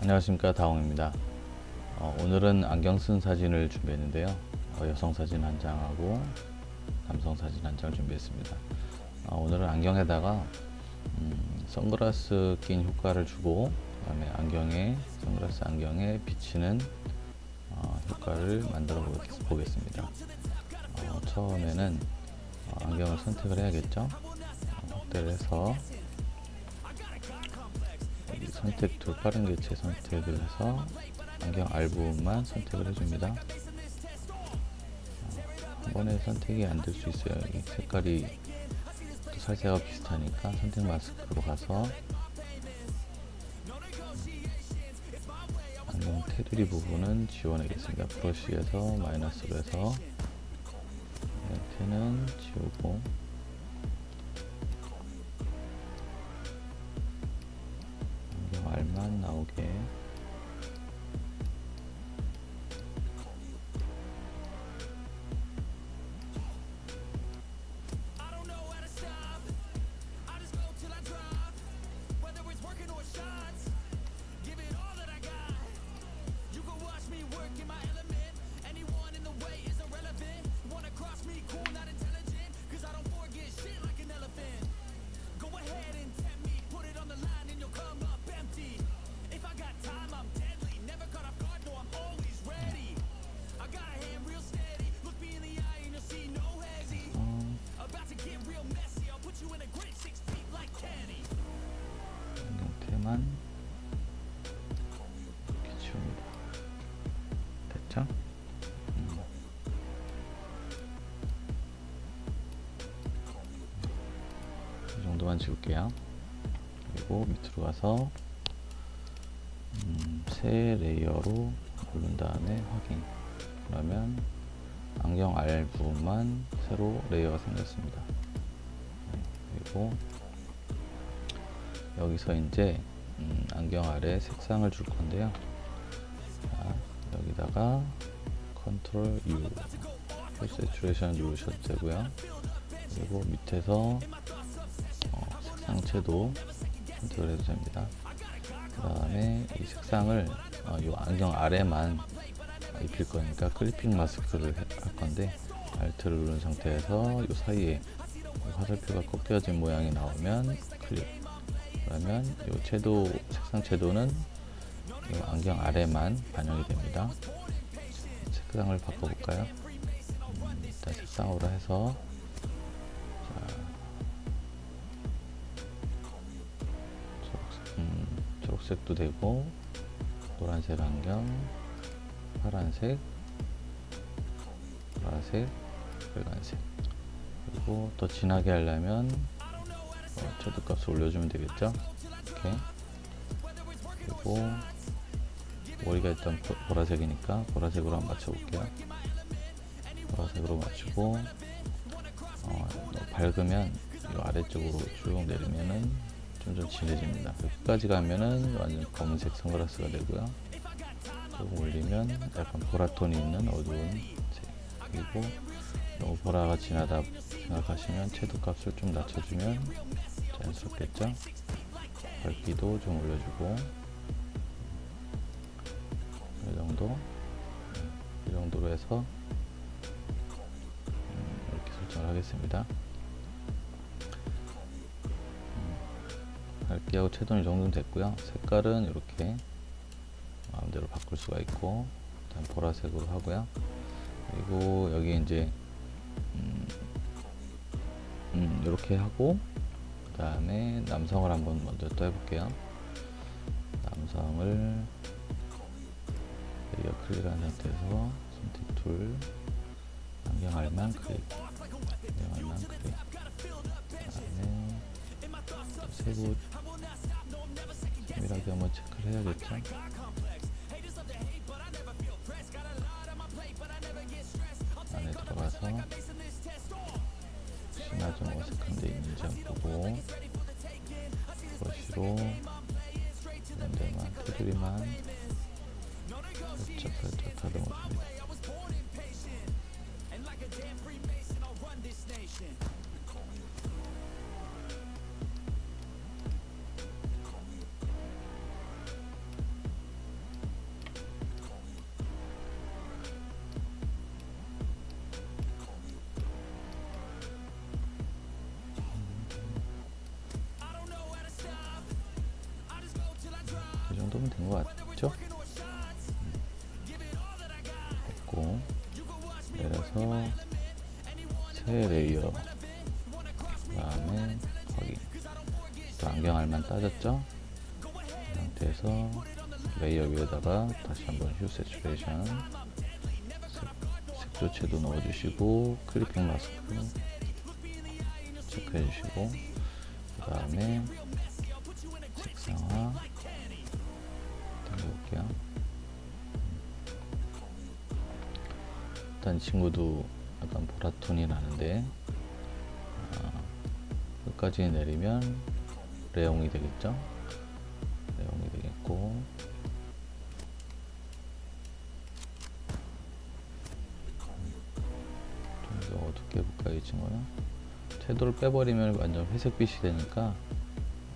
안녕하십니까 다홍입니다. 어, 오늘은 안경 쓴 사진을 준비했는데요. 어, 여성 사진 한 장하고 남성 사진 한 장을 준비했습니다. 어, 오늘은 안경에다가 음, 선글라스 낀 효과를 주고 그 다음에 안경에 선글라스 안경에 비치는 어, 효과를 만들어 보겠- 보겠습니다. 어, 처음에는 어, 안경을 선택을 해야겠죠. 어, 확대를 해서 선택 툴 빠른 개체 선택을 해서 안경 R 부분만 선택을 해줍니다. 어, 한 번에 선택이 안 될 수 있어요. 이 색깔이 또 살색과 비슷하니까 선택 마스크로 가서 안경 테두리 부분은 지워내겠습니다. 브러쉬에서 마이너스로 해서 이렇게는 지우고 정도만 지울게요. 그리고 밑으로 가서 음, 새 레이어로 고른 다음에 확인. 그러면 안경 R 부분만 새로 레이어가 생겼습니다. 네, 그리고 여기서 이제 음, 안경 아래 색상을 줄 건데요. 자, 여기다가 컨트롤 U, 세츄레이션 누르셔도 되고요. 그리고 밑에서 상채도 선택을 해도 됩니다. 그 다음에 이 색상을 어, 이 안경 아래만 입힐 거니까 클리핑 마스크를 해- 할 건데 Alt를 누른 상태에서 이 사이에 화살표가 꺾여진 모양이 나오면 클릭 그러면 이 채도 색상 채도는 이 안경 아래만 반영이 됩니다. 색상을 바꿔볼까요? 음, 일단 색상으로 해서 자, 음, 초록색도 되고 노란색 안경, 파란색, 보라색, 빨간색. 그리고 더 진하게 하려면 어, 채도값을 올려주면 되겠죠? 이렇게. 그리고 머리가 일단 보- 보라색이니까 보라색으로 한번 맞춰볼게요. 보라색으로 맞추고 어, 밝으면 이 아래쪽으로 쭉 내리면은 점점 진해집니다. 끝까지 가면은 완전 검은색 선글라스가 되고요. 조금 올리면 약간 보라톤이 있는 어두운 색. 그리고 너무 보라가 진하다 생각하시면 채도 값을 좀 낮춰주면 자연스럽겠죠? 밝기도 좀 올려주고. 이 정도? 이 정도로 해서 음, 이렇게 설정을 하겠습니다 밝기하고 채도는 이 정도는 됐고요. 색깔은 이렇게 마음대로 바꿀 수가 있고 일단 보라색으로 하고요. 그리고 여기 이제 음, 음, 이렇게 하고 그 다음에 남성을 한번 먼저 또 해볼게요. 남성을 여기가 클릭한 상태에서 선택 툴 안경 알만 클릭 안경 알만 클릭. 그 다음에 또 세부 세밀하게 한번 체크를 해야겠죠? 안에 들어가서 신화 좀 어색한 데 있는지 한번 보고 브러쉬로 이런 데만 테두리만 살짝 살짝 다듬어줍니다 된것 같죠? 됐고 내려서 새 레이어 그 다음에 확인 또 안경 알만 따졌죠? 이 상태에서 레이어 위에다가 다시 한번 휴 세츄레이션 색- 색조체도 넣어주시고 클리핑 마스크 체크해 주시고 그 다음에 이 친구도 약간 보라톤이 나는데 아, 끝까지 내리면 레옹이 되겠죠? 레옹이 되겠고. 좀 더 어둡게 해볼까요 이 친구는? 채도를 빼버리면 완전 회색빛이 되니까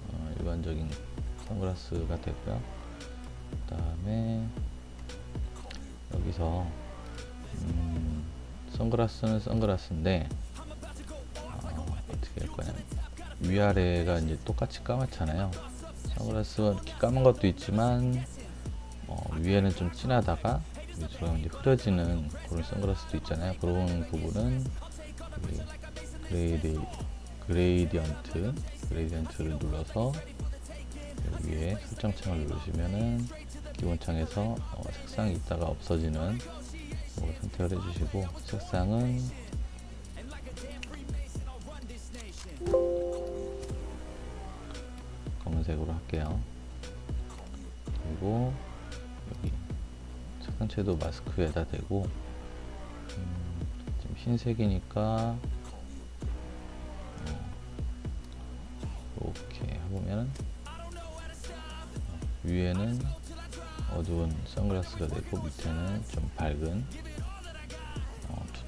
어, 일반적인 선글라스가 되고요. 그 다음에 여기서 음, 선글라스는 선글라스인데 어, 어떻게 할 거냐. 위아래가 이제 똑같이 까맣잖아요. 선글라스가 이렇게 까만 것도 있지만 어, 위에는 좀 진하다가 위주로 이제 흐려지는 그런 선글라스도 있잖아요. 그런 부분은 이 그레이디 그레이디언트 그레이디언트를 눌러서 위에 설정창을 누르시면은 기본 창에서 어, 색상이 있다가 없어지는 뭐 선택을 해주시고 색상은 검은색으로 할게요. 그리고 여기 색상 채도 마스크에다 대고 음, 지금 흰색이니까 어, 이렇게 해보면은 위에는 어두운 선글라스가 되고 밑에는 좀 밝은 어, 투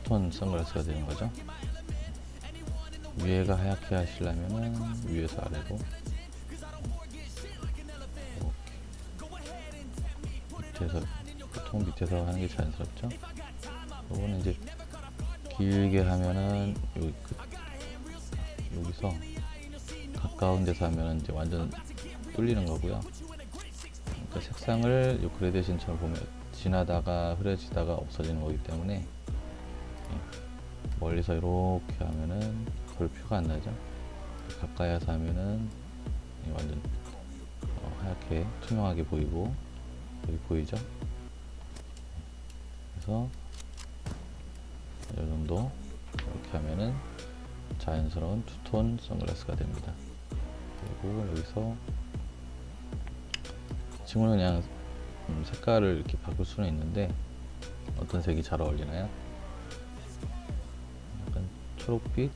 톤 선글라스가 되는 거죠. 위에가 하얗게 하시려면은 위에서 아래로 밑에서 보통 밑에서 하는 게 자연스럽죠. 요거는 이제 길게 하면은 여기 끝 여기서 가까운 데서 하면은 이제 완전 뚫리는 거고요. 그러니까 색상을 요 그레데이션처럼 보면 진하다가 흐려지다가 없어지는 거기 때문에 예, 멀리서 이렇게 하면은 별 표가 안 나죠. 가까이 와서 하면은 예, 완전 어, 하얗게 투명하게 보이고 여기 보이죠? 그래서 이 정도 이렇게 하면은 자연스러운 투톤 선글라스가 됩니다. 그리고 여기서 이 친구는 그냥 음, 색깔을 이렇게 바꿀 수는 있는데 어떤 색이 잘 어울리나요? 초록빛,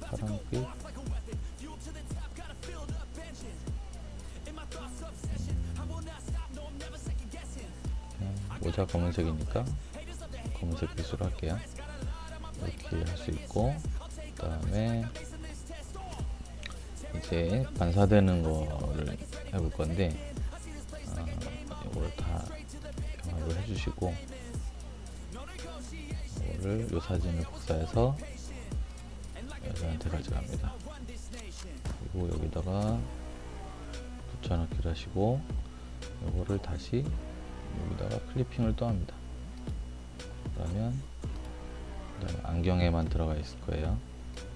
파란빛, 그냥 모자 검은색이니까 검은색 빛으로 할게요. 이렇게 할 수 있고 그 다음에 이제 반사되는 거를 해볼 건데 아, 이걸 다 병합을 해주시고 이거를 요 사진을 복사해서 여자한테 가져갑니다. 그리고 여기다가 붙여넣기를 하시고 이거를 다시 여기다가 클리핑을 또 합니다. 그러면 그다음에 안경에만 들어가 있을 거예요.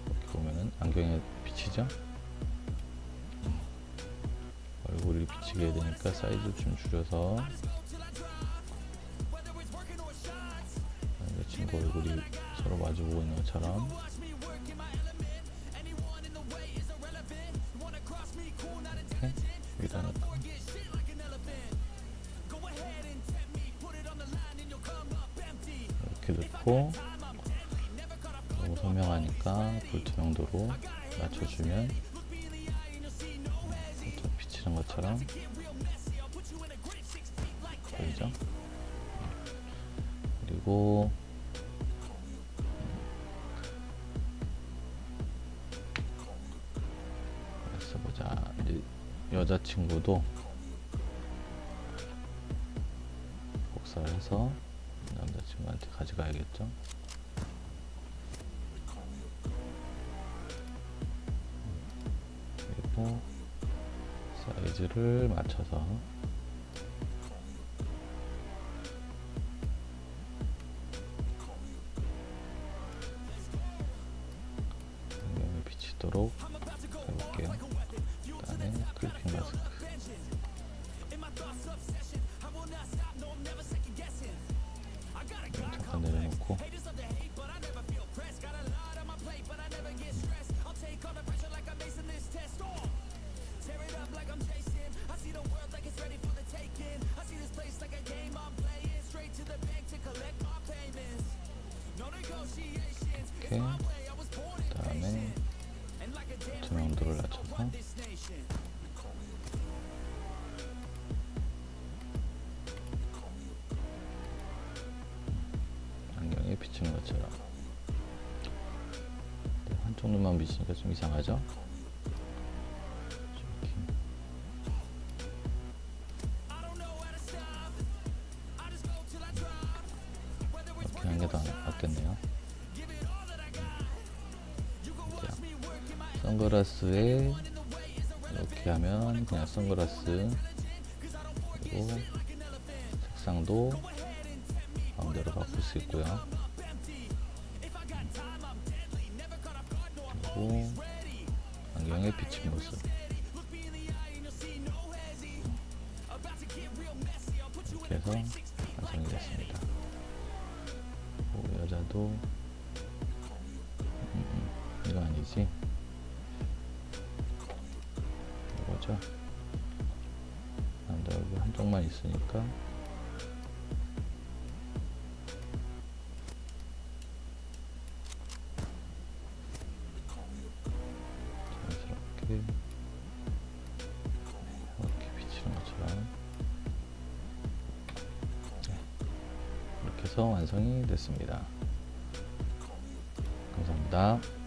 이렇게 보면은 안경에 비치죠? 얼굴이 비치게 되니까 사이즈 좀 줄여서 이 친구 얼굴이 서로 마주보고 있는 것처럼 넣고 너무 선명하니까 불투명도로 낮춰주면 살짝 비치는 것처럼 보이죠? 그리고 그래서 보자 여자친구도 복사를 해서 친구한테 가져가야겠죠? 그리고 사이즈를 맞춰서 안경이 비치도록 해볼게요. 그다음에 클리핑 마스크. 잠깐 내려놓고. 이렇게 그다음에 조명도를 낮춰서 비치는 것처럼 네, 한쪽 눈만 비치니까 좀 이상하죠? 이렇게. 더 낫겠네요. 자, 선글라스에 이렇게 하면 그냥 선글라스 그리고 색상도 마음대로 바꿀 수 있고요. 그리고 안경에 비친 모습. 이렇게 해서 완성이 됐습니다. 오, 여자도 음, 음, 이거 아니지? 이거죠? 남자 얼굴 한쪽만 있으니까 완성이 됐습니다. 감사합니다